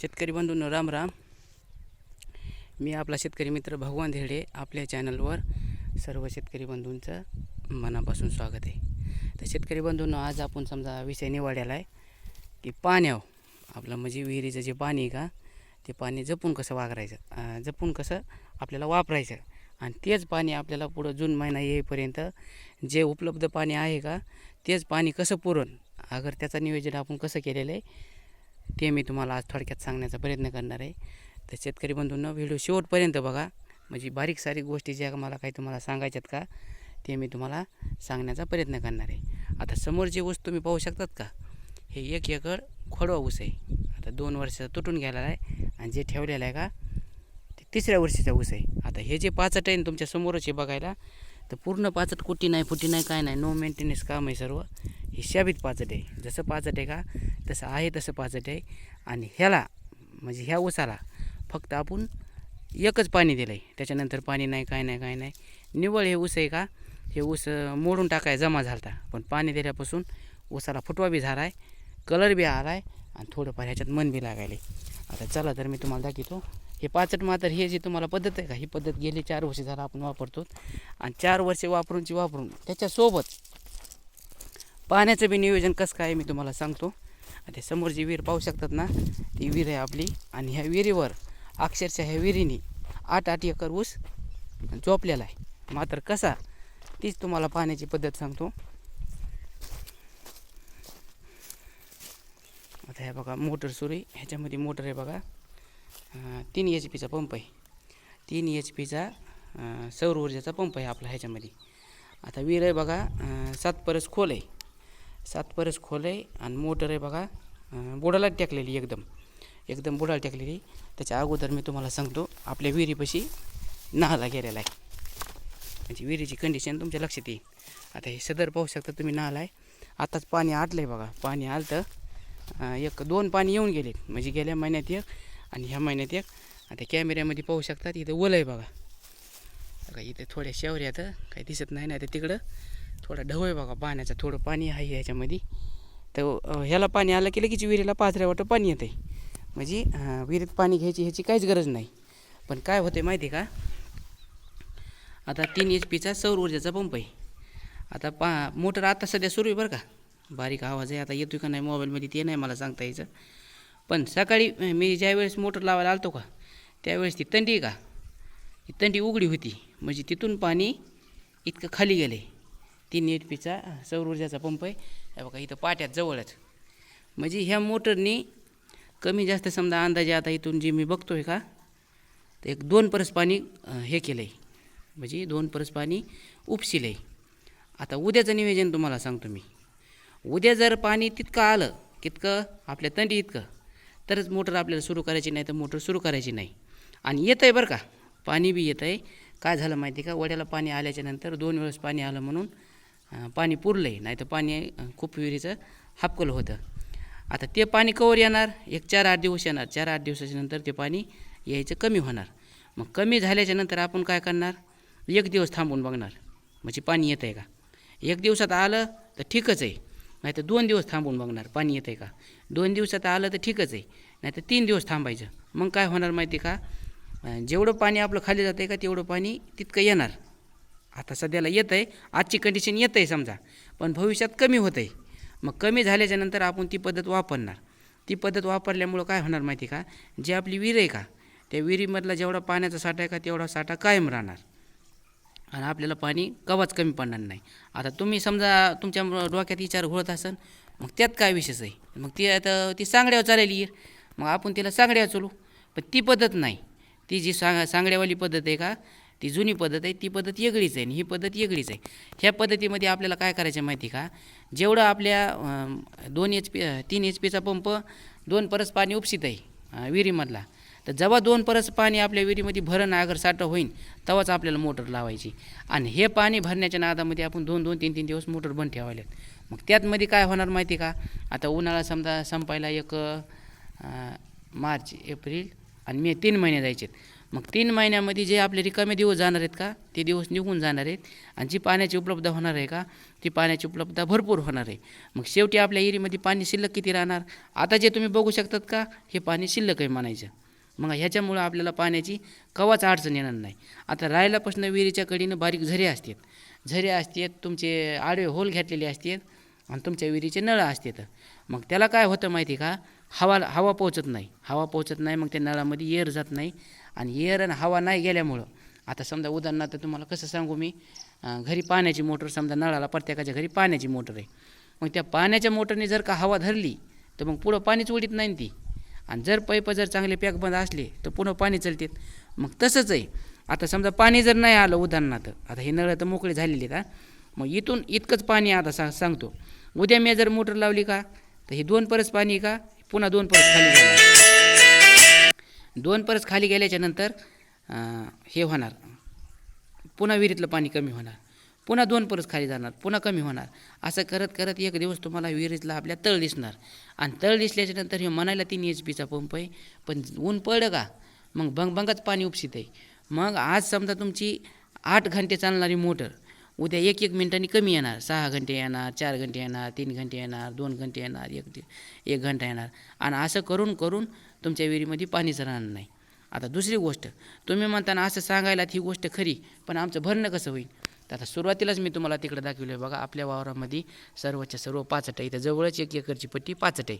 शेतकरी बंधूंनो राम राम. मी आपला शेतकरी मित्र भगवान धेडे आपल्या चॅनलवर सर्व शेतकरी बंधूंचं मनापासून स्वागत आहे. तर शेतकरी बंधूंनो आज आपण समजा विषय निवडलेला आहे की पाण्यावर आपलं म्हणजे विहिरीचं जे पाणी आहे का ते पाणी जपून कसं वागरायचं जपून कसं आपल्याला वापरायचं आणि तेच पाणी आपल्याला पुढं जून महिना येईपर्यंत जे उपलब्ध पाणी आहे का तेच पाणी कसं पुरण अगर त्याचं नियोजन आपण कसं केलेलं आहे ते मी तुम्हाला आज थोडक्यात सांगण्याचा प्रयत्न करणार आहे. तर शेतकरी बंधूंना व्हिडिओ शेवटपर्यंत बघा. म्हणजे बारीक सारीक गोष्टी ज्या मला काही तुम्हाला सांगायच्यात का ते मी तुम्हाला सांगण्याचा प्रयत्न करणार आहे. आता समोर जी वस्तू तुम्ही पाहू शकतात का हे एक एकर खोडवा ऊस आहे. आता दोन वर्षाचा तुटून गेलेला आहे आणि जे ठेवलेलं आहे का ते तिसऱ्या वर्षीचा ऊस आहे. आता हे जे पाचट आहे ना तुमच्या समोरच आहे बघायला तर पूर्ण पाचट कुटी नाही फुटी नाही काय नाही नो मेंटेनन्स काम आहे सर्व. हिशाबीत पाचट आहे. जसं पाचट आहे का तसं आहे तसं पाचट आहे. आणि ह्याला म्हणजे ह्या ऊसाला फक्त आपण एकच पाणी दिलं आहे त्याच्यानंतर पाणी नाही काय नाही काय नाही. निवळ हे ऊस आहे का हे ऊस मोडून टाकाय जमा झालता. पण पाणी दिल्यापासून ऊसाला फुटवा बी झाला आहे कलर बी आला आहे आणि थोडंफार ह्याच्यात मन बी लागायले आता चला तर मी तुम्हाला दाखवतो. हे पाचट मात्र हे जी तुम्हाला पद्धत आहे का ही पद्धत गेली चार वर्षे झाला आपण वापरतो. आणि चार वर्षे वापरूनची वापरून त्याच्यासोबत पाण्याचं बी नियोजन कसं काय मी तुम्हाला सांगतो. ते समोर जी विहीर पाहू शकतात ना ती विहीर आहे आपली. आणि ह्या विहिरीवर अक्षरशः ह्या विहिरीने आठ आठ एकर ऊस झोपलेला आहे. मात्र कसा तीच तुम्हाला पाण्याची पद्धत सांगतो. आता हे बघा मोटर सुरू आहे. ह्याच्यामध्ये मोटर आहे बघा. तीन एच पीचा पंप आहे. तीन एच पीचा सौर ऊर्जेचा पंप आहे आपला ह्याच्यामध्ये. आता विहीर आहे बघा सात परस खोल आहे. सात परस खोल आहे आणि मोटर आहे बघा बुडाला टाकलेली एकदम. एकदम बुडाला टाकलेली. त्याच्या अगोदर मी तुम्हाला सांगतो आपल्या विहिरीपाशी नाहाला गेलेला आहे. म्हणजे विहिरीची कंडिशन तुमच्या लक्षात येईल. आता हे सदर पाहू शकता तुम्ही नाला आहे. आताच पाणी आटलं आहे बघा. पाणी आलं तर एक दोन पाणी येऊन गेले म्हणजे गेल्या महिन्यात एक आणि ह्या महिन्यात एक. आता कॅमेऱ्यामध्ये पाहू शकतात इथं ओलं आहे बघा. बघा इथं थोड्या तर काही दिसत नाही ना आता तिकडं थोडा ढव आहे बघा पाण्याचं थोडं पाणी आहे ह्याच्यामध्ये. तर ह्याला पाणी आलं की लगेच विहिरीला पाचऱ्या वाटं पाणी येतं आहे म्हणजे विहिरीत पाणी घ्यायची ह्याची काहीच गरज नाही. पण काय होते माहिती आहे का? आता तीन एच पीचा सौर ऊर्जेचा पंप आहे. आता पा मोटर आता सध्या सुरू आहे बरं का. बारीक आवाज आहे आता येतो का नाही मोबाईलमध्ये ते नाही मला सांगता यायचं. पण सकाळी मी ज्यावेळेस मोटर लावायला आलतो का त्यावेळेस ती तंडी आहे का? ती तंडी उघडी होती. म्हणजे तिथून पाणी इतकं खाली गेलं आहे तीन एच पीचा सौर ऊर्जाचा पंप आहे. हे बघा इथं पाट्यात जवळच. म्हणजे ह्या मोटरनी कमी जास्त समजा अंदाजे आता इथून जे मी बघतो आहे का तर एक दोन परस पाणी हे केलं आहे म्हणजे दोन परस पाणी उपसिलं आहे आता उद्याचं नियोजन तुम्हाला सांगतो मी. उद्या जर पाणी तितकं आलं कितकं आपल्या तंडी इतकं तरच मोटर आपल्याला सुरू करायची नाही तर मोटर सुरू करायची नाही. आणि येतं आहे बरं का पाणी बी येतं आहे काय झालं माहिती आहे का? वड्याला पाणी आल्याच्यानंतर दोन वेळेस पाणी आलं म्हणून पाणी पुरलं आहे नाही तर पाणी खूप विहिरीचं हापकलं होतं. आता ते पाणी कवर येणार? एक चार आठ दिवस येणार. चार आठ दिवसाच्या नंतर ते पाणी यायचं कमी होणार. मग कमी झाल्याच्यानंतर आपण काय करणार? एक दिवस थांबून बघणार. म्हणजे पाणी येतं आहे का? एक दिवसात आलं तर ठीकच आहे. नाही तर दोन दिवस थांबून बघणार. पाणी येतं आहे का? दोन दिवसात आलं तर ठीकच आहे. नाही तर तीन दिवस थांबायचं. मग काय होणार माहिती आहे का? जेवढं पाणी आपलं खाली जातं आहे का तेवढं पाणी तितकं येणार. आता सध्याला येतं आहे आजची कंडिशन येतं आहे समजा पण भविष्यात कमी होत आहे मग कमी झाल्याच्यानंतर आपण ती पद्धत वापरणार. ती पद्धत वापरल्यामुळं काय होणार माहिती आहे का? जी आपली विहीर आहे का त्या विहिरीमधला जेवढा पाण्याचा साठा आहे का तेवढा साठा कायम राहणार. आणि आपल्याला पाणी कवाच कमी पडणार नाही. आता तुम्ही समजा तुमच्या डोक्यात विचार घोळत असन मग त्यात काय विशेष आहे? मग ती आता ती सांगड्यावर चालेल येईल मग आपण तिला सांगड्यावर चालू. पण ती पद्धत नाही. ती जी सांग सांगड्यावाली पद्धत आहे का ती जुनी पद्धत आहे ती पद्धत वेगळीच आहे आणि ही पद्धत वेगळीच आहे. ह्या पद्धतीमध्ये आपल्याला काय करायचं माहिती आहे का? जेवढं आपल्या दोन एच पी तीन एच पीचा पंप दोन परस पाणी उपसित आहे विहिरीमधला. तर जेव्हा दोन परस पाणी आपल्या विहिरीमध्ये भरण अगर साठं होईल तेव्हाच आपल्याला मोटर लावायची. आणि हे पाणी भरण्याच्या नादामध्ये आपण दोन दोन तीन तीन दिवस मोटर बंद ठेवायलेत मग त्यातमध्ये काय होणार माहिती का? आता उन्हाळा समजा संपायला एक मार्च एप्रिल आणि मे तीन महिने जायचे मग तीन महिन्यामध्ये जे आपले रिकामे दिवस जाणार आहेत का ते दिवस निघून जाणार आहेत आणि जी पाण्याची उपलब्धता होणार आहे का ती पाण्याची उपलब्धता भरपूर होणार आहे. मग शेवटी आपल्या एरीमध्ये पाणी शिल्लक किती राहणार? आता जे तुम्ही बघू शकतात का हे पाणी शिल्लक आहे म्हणायचं. मग ह्याच्यामुळं आपल्याला पाण्याची कवाच अडचण येणार नाही. आता राहिला प्रश्न विहिरीच्या कडीनं बारीक झरे असतात. झरे असतात तुमचे आडवे होल घेतलेले असतात आणि तुमच्या विहिरीचे नळ असतात. मग त्याला काय होतं माहिती का? हवा हवा पोहोचत नाही. हवा पोहोचत नाही मग त्या नळामध्ये एअर जात नाही. आणि एअर आणि हवा नाही गेल्यामुळं आता समजा उदाहरणार्थ तुम्हाला कसं सांगू मी घरी पाण्याची मोटर समजा नळाला प्रत्येकाच्या घरी पाण्याची मोटर आहे. मग त्या पाण्याच्या मोटरने जर का हवा धरली तर मग पुढं पाणीच उडीत नाही ती. आणि जर पैप जर चांगले पॅकबंद असले तर पुन्हा पाणी चालतात. मग तसंच आहे. आता समजा पाणी जर नाही आलं उदाहरणार्थ आता हे नळं तर मोकळे झालेले आहेत मग इथून इतकंच पाणी आता सांग सांगतो. उद्या मी जर मोटर लावली का तर हे दोन परस पाणी आहे का? पुन्हा दोन परस खाली जाणार दोन परस खाली गेल्याच्यानंतर हे होणार. पुन्हा विहिरीतलं पाणी कमी होणार. पुन्हा दोन परस खाली जाणार पुन्हा कमी होणार. असं करत करत एक दिवस तुम्हाला विहिरीतला आपल्या तळ दिसणार. आणि तळ दिसल्याच्या नंतर हे म्हणायला तीन एच पीचा पंप आहे पण ऊन पडलं का? मग बंग बंगाच पाणी उपसित आहे. मग आज समजा तुमची आठ घंटे चालणारी मोटर उद्या एक एक मिनिटांनी कमी येणार. सहा घंटे येणार चार घंटे येणार तीन घंटे येणार दोन घंटे येणार एक एक घंटा येणार. आणि असं करून करून तुमच्या विहिरीमध्ये पाणीच राहणार नाही. आता दुसरी गोष्ट तुम्ही म्हणताना असं सांगायला ही गोष्ट खरी पण आमचं भरणं कसं होईल? तर आता सुरुवातीलाच मी तुम्हाला तिकडे दाखवलं आहे बघा आपल्या वावरामध्ये सर्वच्या सर्व पाचट आहे. इथं जवळच एक एकरची पट्टी पाचट आहे.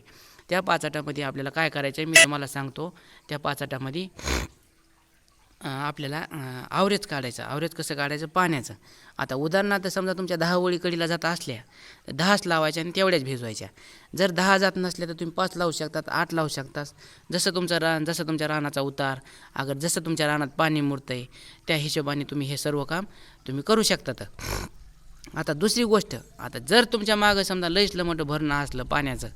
त्या पाचटामध्ये आपल्याला काय करायचं आहे मी तुम्हाला सांगतो. त्या पाचटामध्ये आपल्याला अं, आवरेज काढायचं. आवरेज कसं काढायचं? पाण्याचं. आता उदाहरणार्थ समजा तुमच्या दहा ओळी कडीला जात असल्या तर दहाच लावायच्या आणि तेवढ्याच भिजवायच्या. जर दहा जात नसल्या तर तुम्ही पाच लावू शकतात आठ लावू शकतात. जसं तुमचं रान जसं तुमच्या रानाचा उतार अगर जसं तुमच्या रानात पाणी मुरतं आहे त्या हिशोबाने तुम्ही हे सर्व काम तुम्ही करू शकतात. आता दुसरी गोष्ट आता जर तुमच्या मागं समजा लईसलं मोठं भरणं असलं पाण्याचं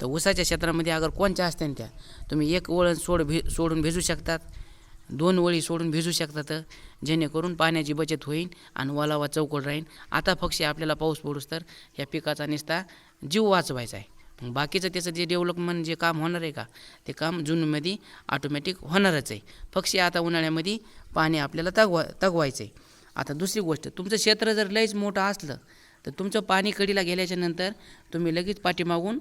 तर ऊसाच्या क्षेत्रामध्ये अगर कोणच्या असत्या त्या तुम्ही एक वळण सोड भि सोडून भिजू शकतात. दोन वळी सोडून भिजू शकतात जेणेकरून पाण्याची बचत होईल आणि वलावा चौकट राहील. आता पक्षी आपल्याला पाऊस पडूस तर ह्या पिकाचा निस्ता जीव वाचवायचा आहे. मग बाकीचं त्याचं जे डेव्हलपमेंट जे काम होणार आहे का ते काम जूनमध्ये ऑटोमॅटिक होणारच आहे. पक्षी आता उन्हाळ्यामध्ये पाणी आपल्याला तगवा तगवायचं आहे आता दुसरी गोष्ट तुमचं क्षेत्र जर लईच मोठं असलं तर तुमचं पाणी कडीला गेल्याच्यानंतर तुम्ही लगेच पाठीमागून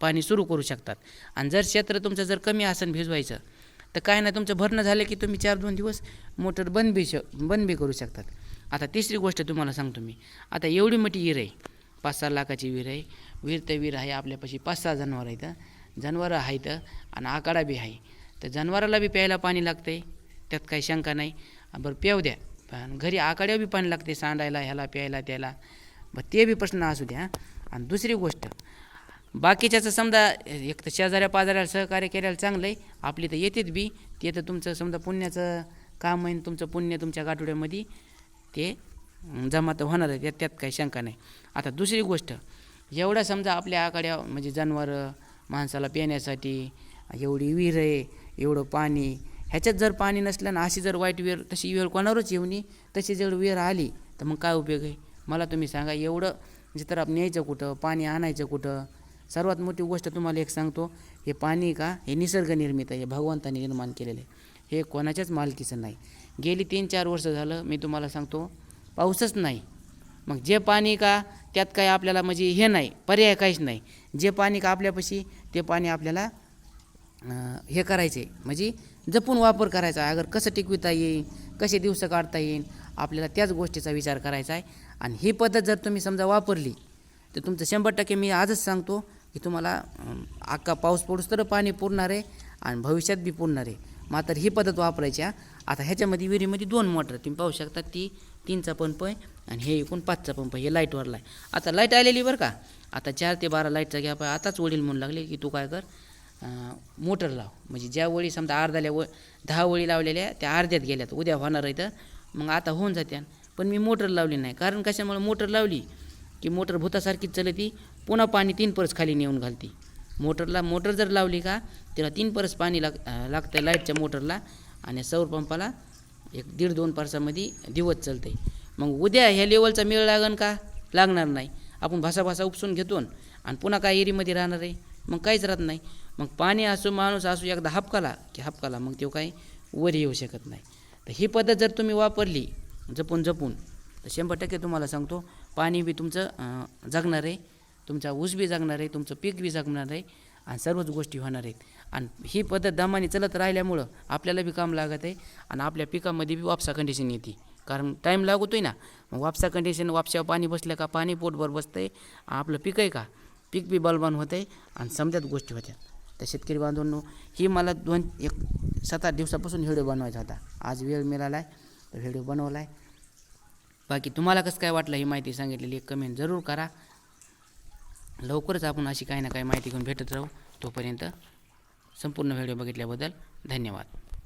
पाणी सुरू करू शकतात. आणि जर क्षेत्र तुमचं जर कमी असेल भिजवायचं तर काय नाही तुमचं भरणं झालं की तुम्ही चार दोन दिवस मोटर बंद बी श बंद बी करू शकतात. आता तिसरी गोष्ट तुम्हाला सांगतो मी. आता एवढी मोठी विहीर आहे पाच सहा लाखाची विहीर आहे. विहीर तर विहीर आहे आपल्यापाशी पाच सहा जनावरं आहेत जनावरं आहेत आणि आकाडा बी आहे. तर जनावराला बी प्यायला पाणी लागतं आहे त्यात काही शंका नाही. बरं प्याव द्या. पण घरी आकाड्या बी पाणी लागते सांडायला ह्याला प्यायला त्याला. बरं ते बी प्रश्न असू द्या आणि दुसरी गोष्ट बाकीच्याचं समजा एक तर शेजाऱ्या पाजाऱ्याला सहकार्य केल्याला चांगलं आहे आपली तर येतेच बी ते तर तुमचं समजा पुण्याचं काम आहे तुमचं पुण्य तुमच्या गाठोड्यामध्ये ते जमा तर होणार आहे त्यात त्यात काही शंका नाही. आता दुसरी गोष्ट एवढं समजा आपल्या आकाड्या म्हणजे जनावरं माणसाला पिण्यासाठी एवढी विहीर आहे एवढं पाणी ह्याच्यात जर पाणी नसलं ना अशी जर वाईट विहीर तशी विहीर कोणावरच येऊ नये तशी जर विहीर आली तर मग काय उपयोग आहे? मला तुम्ही सांगा एवढं म्हणजे तर आपण न्यायचं कुठं पाणी आणायचं कुठं सर्वात मोठी गोष्ट तुम्हाला एक सांगतो हे पाणी का हे निसर्ग निर्मित आहे हे भगवंताने निर्माण केलेलं आहे. हे कोणाच्याच मालकीचं नाही. गेली तीन चार वर्ष झालं मी तुम्हाला सांगतो पाऊसच नाही. मग जे पाणी का त्यात काय आपल्याला म्हणजे हे नाही पर्याय काहीच नाही. जे पाणी का आपल्यापाशी ते पाणी आपल्याला हे करायचे. म्हणजे जपून वापर करायचा. आहे अगर कसं टिकविता येईल कसे दिवस काढता येईल आपल्याला त्याच गोष्टीचा विचार करायचा आहे. आणि ही पद्धत जर तुम्ही समजा वापरली तर तुमचं शंभर टक्के मी आजच सांगतो की तुम्हाला अख्खा पाऊस पडूस तर पाणी पुरणार आहे आणि भविष्यात बी पुरणार आहे. मात्र ही पद्धत वापरायची आहे आता ह्याच्यामध्ये विहिरीमध्ये दोन मोटर तुम्ही पाहू शकता. ती तीनचा पंप आहे आणि हे एकूण पाचचा पंप आहे. हे लाईटवरला आहे. आता लाइट आलेली बरं का? आता चार ते बारा लाईटचा गॅप आहे. आताच वडील म्हणू लागले की तू काय कर मोटर लाव. म्हणजे ज्या वळी समजा अर्ध्याल्या व दहा वळी लावलेल्या त्या अर्ध्यात गेल्यात. उद्या होणार आहे तर. मग आता होऊन जात्यान. पण मी मोटर लावली नाही. कारण कशामुळे? मोटर लावली की मोटर भूतासारखीच चलती. पुन्हा पाणी तीन परस खाली नेऊन घालते. मोटरला मोटर जर लावली का त्याला तीन परस पाणी लाग लागतं लाईटच्या मोटरला आणि सौर पंपाला एक दीड दोन परसामध्ये दिवस चालते मग उद्या ह्या लेवलचा मेळ लागन का? लागणार नाही. आपण भासा भासा उपसून घेतो आणि पुन्हा काय एरीमध्ये राहणार आहे? मग काहीच राहत नाही. मग पाणी असो माणूस असो एकदा हापकाला की हापकाला मग तो काही वर येऊ शकत नाही. तर ही पद्धत जर तुम्ही वापरली जपून जपून तर शंभर टक्के तुम्हाला सांगतो पाणी बी तुमचं जगणार आहे. तुमचा ऊस बी जगणार आहे तुमचं पीक बी जगणार आहे आणि सर्वच गोष्टी होणार आहेत. आणि ही पद्धत दमाने चलत राहिल्यामुळं आपल्याला बी काम लागत आहे आणि आपल्या पिकामध्ये बी वापसा कंडिशन येते. कारण टाईम लागतोय ना मग वापसा कंडिशन वापशावर पाणी बसलं का पाणी पोटभर बसतं आहे आपलं पीक आहे का? पीक बी बलबान होतं आहे आणि समजात गोष्टी होत्या तर शेतकरी बांधवांनो ही मला दोन एक सात आठ दिवसापासून व्हिडिओ बनवायचा होता. आज वेळ मिळाला आहे तर व्हिडिओ बनवला आहे बाकी तुम्हाला कसं काय वाटलं ही माहिती सांगितलेली एक कमेंट जरूर करा. लवकरच आपण अशी काही ना काही माहिती घेऊन भेटत राहू. तोपर्यंत संपूर्ण व्हिडिओ बघितल्याबद्दल धन्यवाद.